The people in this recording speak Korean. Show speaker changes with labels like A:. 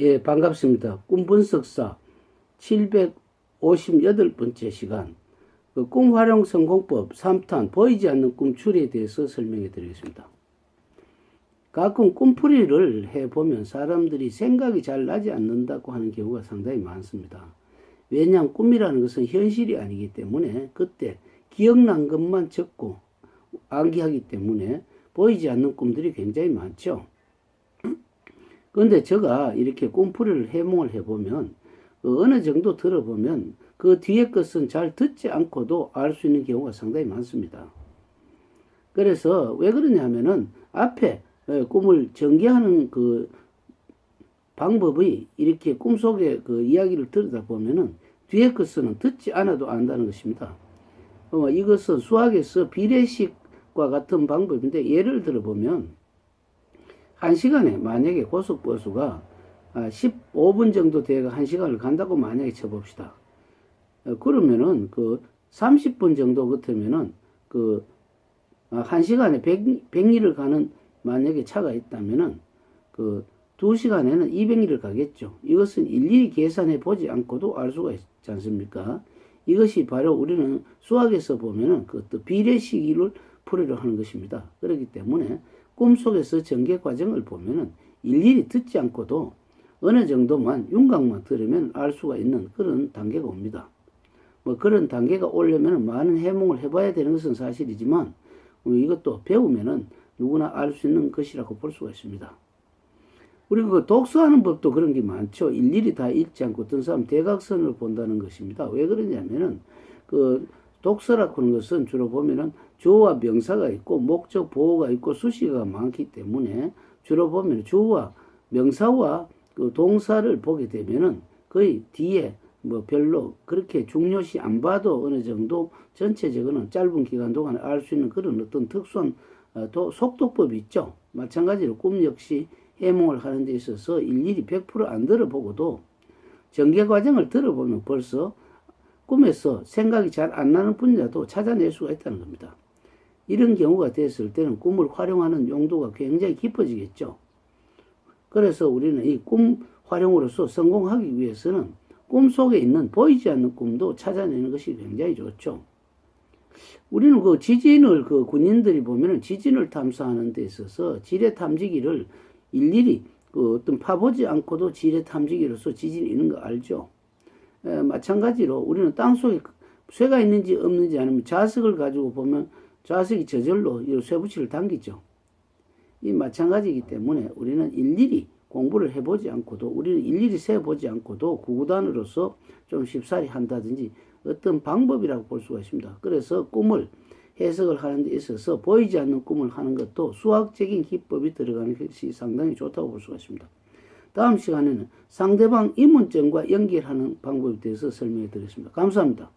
A: 예, 반갑습니다. 꿈 분석사 758번째 시간. 그 꿈 활용 성공법 3탄 보이지 않는 꿈 추리에 대해서 설명해 드리겠습니다. 가끔 꿈풀이를 해보면 사람들이 생각이 잘 나지 않는다고 하는 경우가 상당히 많습니다. 왜냐하면 꿈이라는 것은 현실이 아니기 때문에 그때 기억난 것만 적고 암기하기 때문에 보이지 않는 꿈들이 굉장히 많죠. 그런데 제가 이렇게 꿈풀이를 해몽을 해보면 그 어느 정도 들어보면 그 뒤에 것은 잘 듣지 않고도 알 수 있는 경우가 상당히 많습니다. 그래서 왜 그러냐면은 앞에 예, 꿈을 전개하는 그 방법이 이렇게 꿈속의 그 이야기를 들으다 보면은 뒤에 것은 듣지 않아도 안다는 것입니다. 어, 이것은 수학에서 비례식과 같은 방법인데 예를 들어보면 한 시간에 만약에 고속버스가 아, 15분 정도 돼가 한 시간을 간다고 만약에 쳐봅시다. 어, 그러면은 그 30분 정도 같으면은 그 아, 한 시간에 100, 100리를 가는 만약에 차가 있다면은 그두 시간에는 200리를 가겠죠. 이것은 일일이 계산해 보지 않고도 알 수가 있지 않습니까? 이것이 바로 우리는 수학에서 보면은 그또 비례시기를 풀이를 하는 것입니다. 그렇기 때문에 꿈속에서 전개 과정을 보면은 일일이 듣지 않고도 어느 정도만 윤곽만 들으면 알 수가 있는 그런 단계가 옵니다. 뭐 그런 단계가 오려면 많은 해몽을 해봐야 되는 것은 사실이지만 뭐 이것도 배우면은 누구나 알 수 있는 것이라고 볼 수가 있습니다. 우리가 그 독서하는 법도 그런 게 많죠. 일일이 다 읽지 않고 어떤 사람 대각선을 본다는 것입니다. 왜 그러냐면은 그 독서라고 하는 것은 주로 보면은 주어와 명사가 있고 목적 보호가 있고 수식어가 많기 때문에 주로 보면 주어와 명사와 그 동사를 보게 되면은 거의 뒤에 뭐 별로 그렇게 중요시 안 봐도 어느 정도 전체적으로는 짧은 기간 동안에 알 수 있는 그런 어떤 특수한 어, 도, 속도법이 있죠. 마찬가지로 꿈 역시 해몽을 하는 데 있어서 일일이 100%안 들어보고도 전개 과정을 들어보면 벌써 꿈에서 생각이 잘 안 나는 분야도 찾아낼 수가 있다는 겁니다. 이런 경우가 됐을 때는 꿈을 활용하는 용도가 굉장히 깊어지겠죠. 그래서 우리는 이 꿈 활용으로서 성공하기 위해서는 꿈 속에 있는 보이지 않는 꿈도 찾아내는 것이 굉장히 좋죠. 우리는 그 지진을 그 군인들이 보면은 지진을 탐사하는 데 있어서 지뢰 탐지기를 일일이 그 어떤 파보지 않고도 지뢰 탐지기로서 지진이 있는 거 알죠? 에, 마찬가지로 우리는 땅 속에 쇠가 있는지 없는지 아니면 자석을 가지고 보면 자석이 저절로 이 쇠붙이를 당기죠. 이 마찬가지이기 때문에 우리는 일일이 공부를 해보지 않고도 우리는 일일이 세보지 않고도 구구단으로서 좀 쉽사리 한다든지 어떤 방법이라고 볼 수가 있습니다. 그래서 꿈을 해석을 하는 데 있어서 보이지 않는 꿈을 하는 것도 수학적인 기법이 들어가는 것이 상당히 좋다고 볼 수가 있습니다. 다음 시간에는 상대방 이문점과 연결하는 방법에 대해서 설명해 드리겠습니다. 감사합니다.